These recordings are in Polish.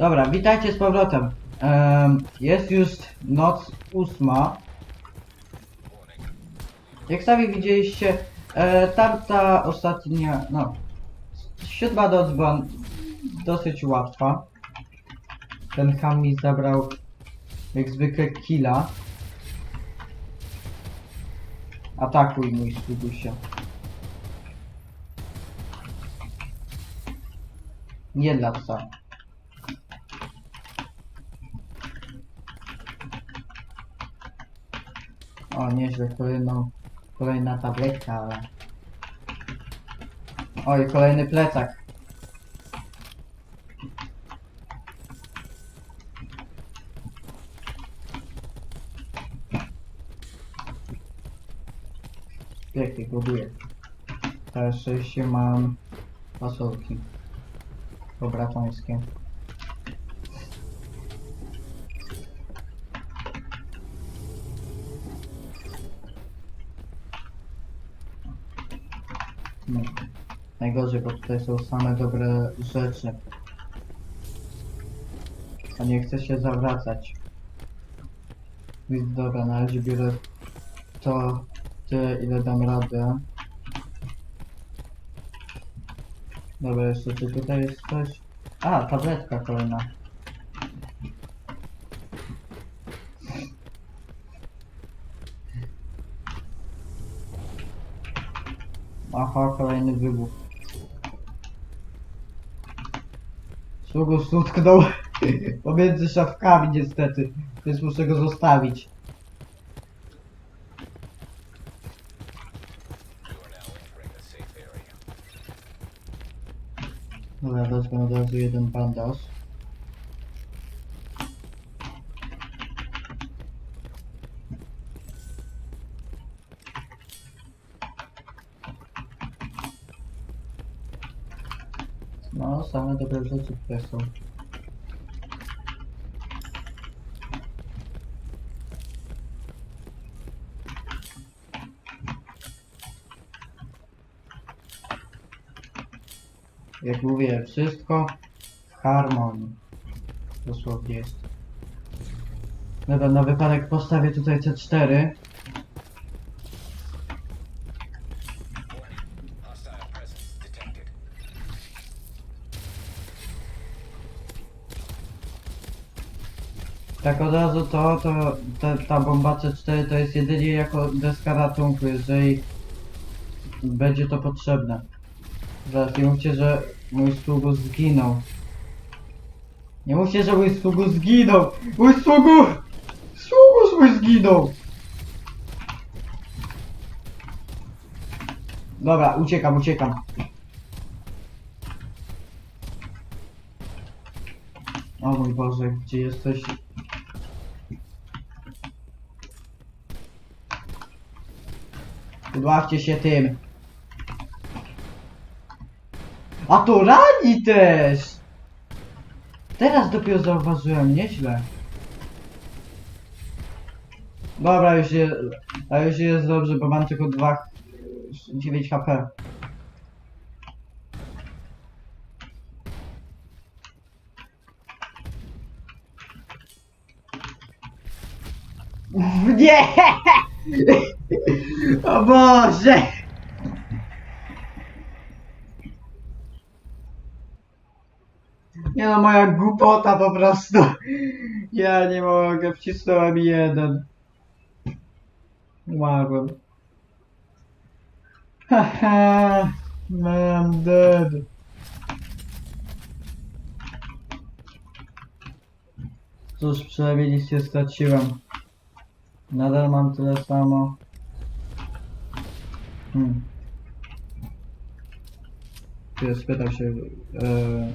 Dobra, witajcie z powrotem. Em, jest już noc ósma. Jak sami widzieliście, e, tamta ostatnia, no, siódma noc była dosyć łatwa. Ten ham zabrał jak zwykle killa. Atakuj mój Skudusia. Nie dla psa. O, nieźle, kolejną, kolejna tabletka, ale... Oj, kolejny plecak. Pięknie, buduję. Teraz mam fasolki. Pobratońskie. No. Najgorzej, bo tutaj są same dobre rzeczy. A nie chcę się zawracać. Więc dobra, na razie biorę to tyle, ile dam radę. Dobra, jeszcze czy tutaj jest coś? A, tabletka kolejna. Aha, kolejny wybuch. Sługus utknął pomiędzy szafkami niestety, więc muszę go zostawić. Dobra, wezmę od razu jeden bandaż. No, same dobre rzeczy tutaj są. Jak mówię, wszystko w harmonii. Dosłownie jest. Dobra, na wypadek postawię tutaj C4. Tak od razu to, to ta, bomba C4 to jest jedynie jako deska ratunku, jeżeli będzie to potrzebne. Zaraz nie mówcie, że mój sługu zginął. Nie mówcie, że mój sługu zginął! Mój sługu! Sługu mój zginął! Dobra, uciekam, uciekam. O mój Boże, gdzie jesteś? Udławcie się tym. A to rani też! Teraz dopiero zauważyłem, nieźle. Dobra, już jest, a już jest dobrze, bo mam tylko 2, 9 HP. Nie! O Boże! Nie no, moja głupota po prostu. Ja nie mogę, wcisnąłem jeden. Umarłem. Haha, man dead. Cóż, przynajmniej nic nie straciłem. Nadal mam tyle samo. Hmm. Czy spytał się e,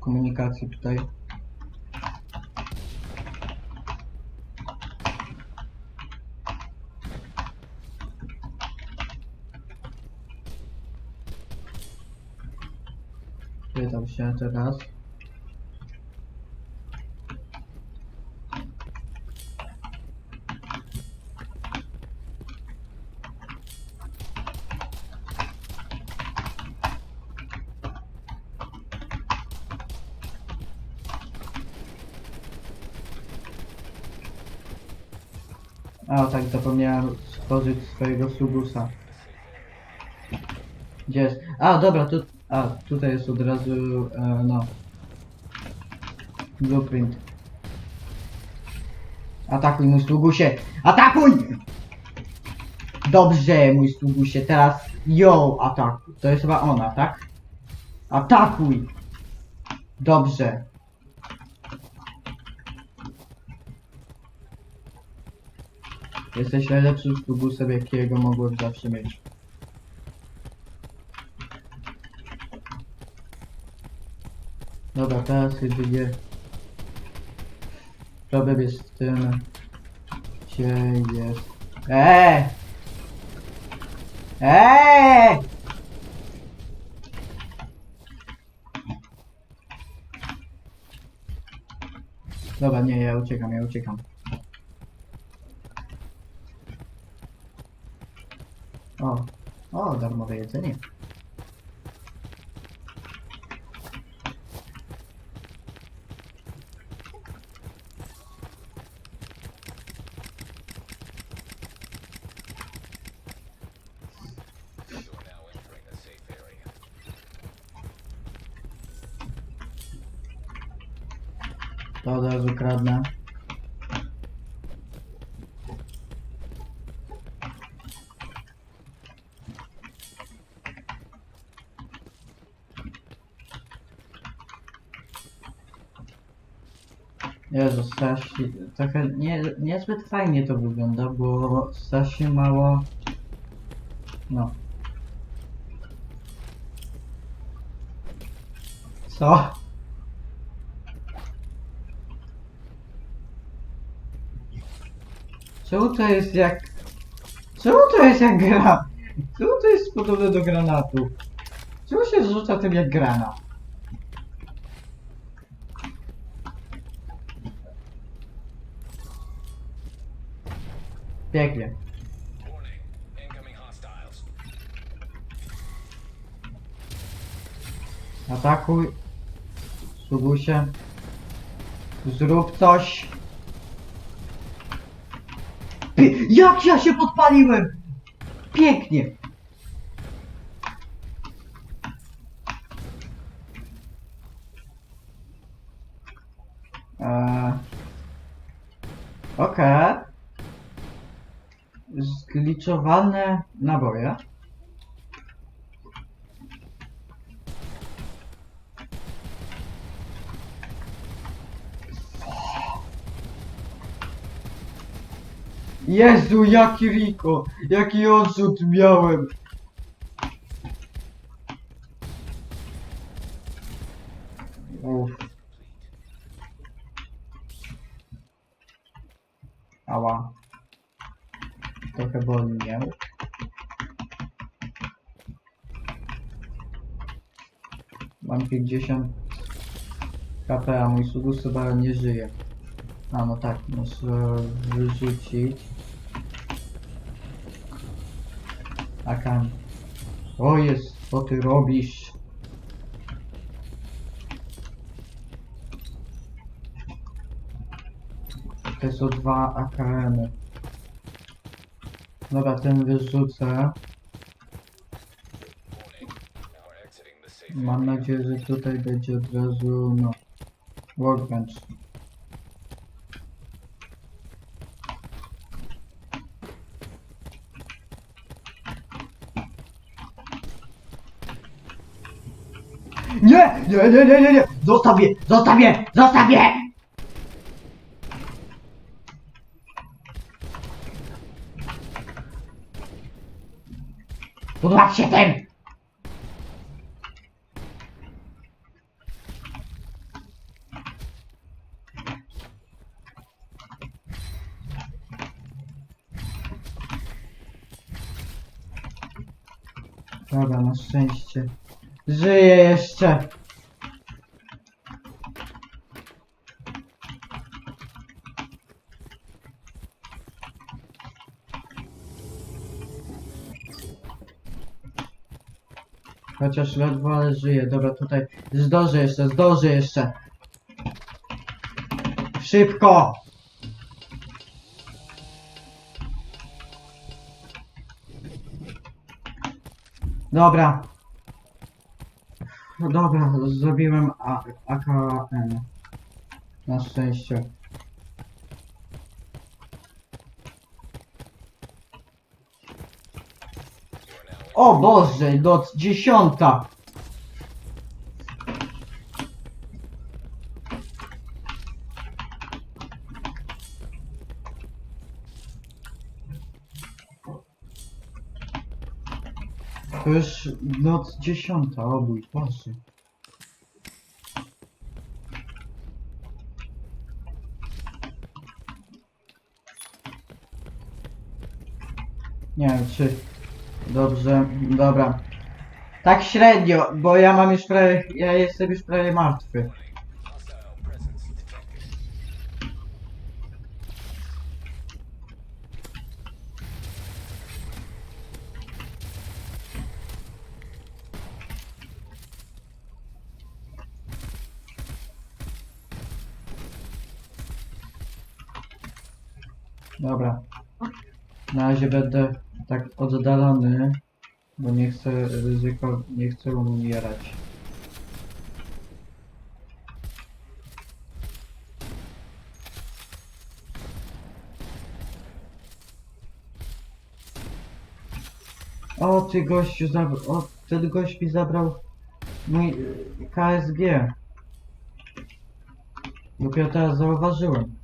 komunikacji tutaj. Pytał się teraz. A, tak, zapomniałem stworzyć swojego subusa. Gdzie jest? A, dobra, tu... A, tutaj jest od razu, e, no... Blueprint. Atakuj, mój sługusie! Atakuj! Dobrze, mój sługusie, teraz ją atakuj. To jest chyba ona, tak? Atakuj! Dobrze. Jesteś najlepszym sługusem, jakiego mogłem zawsze mieć. Dobra, teraz jedynie problem jest w tym, gdzie jest... Eee! Eee! Dobra, nie, ja uciekam, ja uciekam. O, o, darmowe jedzenie. To od razu kradnę. Jezu, strasznie, trochę nie, niezbyt fajnie to wygląda, bo strasznie mało, no. Co? Czemu to jest jak... Czemu to jest jak gra? Czemu to jest podobne do granatu? Czemu się zrzuca tym jak granat? Pięknie. Atakuj. Sugusie. Zrób coś. Jak ja się podpaliłem! Pięknie! Eee. Okej. Zgliczowane naboje. Jezu, jaki Riko! Jaki odrzut miałem! Uff. Ała. Trochę boli mnie. Mam 50 KP, a mój sugus chyba nie żyje. A no tak, muszę wyrzucić. Akan. O jest, co ty robisz? To są dwa AKM-y. Dobra, ten wyrzucę. Mam nadzieję, że tutaj będzie od razu, no, workbench. Nie! Nie, nie, nie, nie, nie! Zostaw mnie! Zostaw mnie! Zostaw mnie! Udław się tym! Dobra, na szczęście. Żyje jeszcze! chociaż ledwo, ale żyje. Dobra, tutaj. Zdążę jeszcze, zdążę jeszcze. Szybko! Dobra. No dobra, zrobiłem AKM. Na szczęście. O Boże, noc dziesiąta! To już noc dziesiąta, o mój Boże. Nie wiem czy... Dobrze, dobra. Tak średnio, bo ja mam już prawie... Ja jestem już prawie martwy. Dobra. Na razie będę tak oddalony, bo nie chcę ryzyko, nie chcę umierać. O, ty gościu zabrał, o, ten gość mi zabrał mój y, KSG. Dopiero teraz zauważyłem.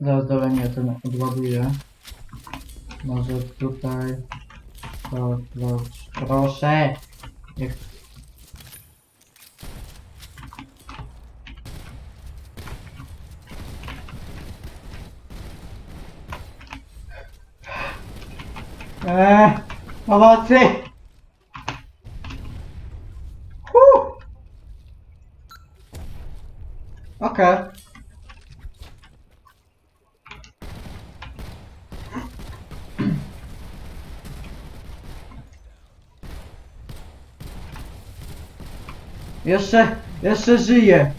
Zaraz dobra, nie, ten odładuję. Może tutaj... O, pro, proszę! Niech... Eee, pomocy! Okej. Jeszcze, jeszcze żyje.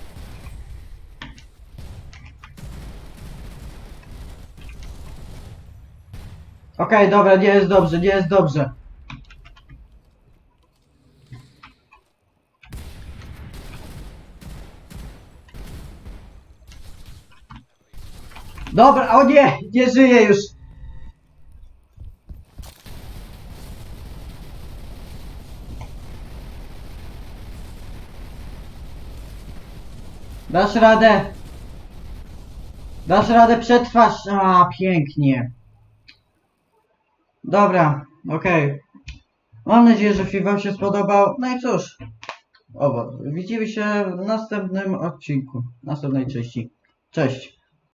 Okej, dobra, nie jest dobrze, nie jest dobrze. Dobra, o nie, nie żyje już. Dasz radę. Dasz radę, przetrwasz. A, pięknie. Dobra, okej. Mam nadzieję, że film wam się spodobał. No i cóż. O, widzimy się w następnym odcinku. Następnej części. Cześć.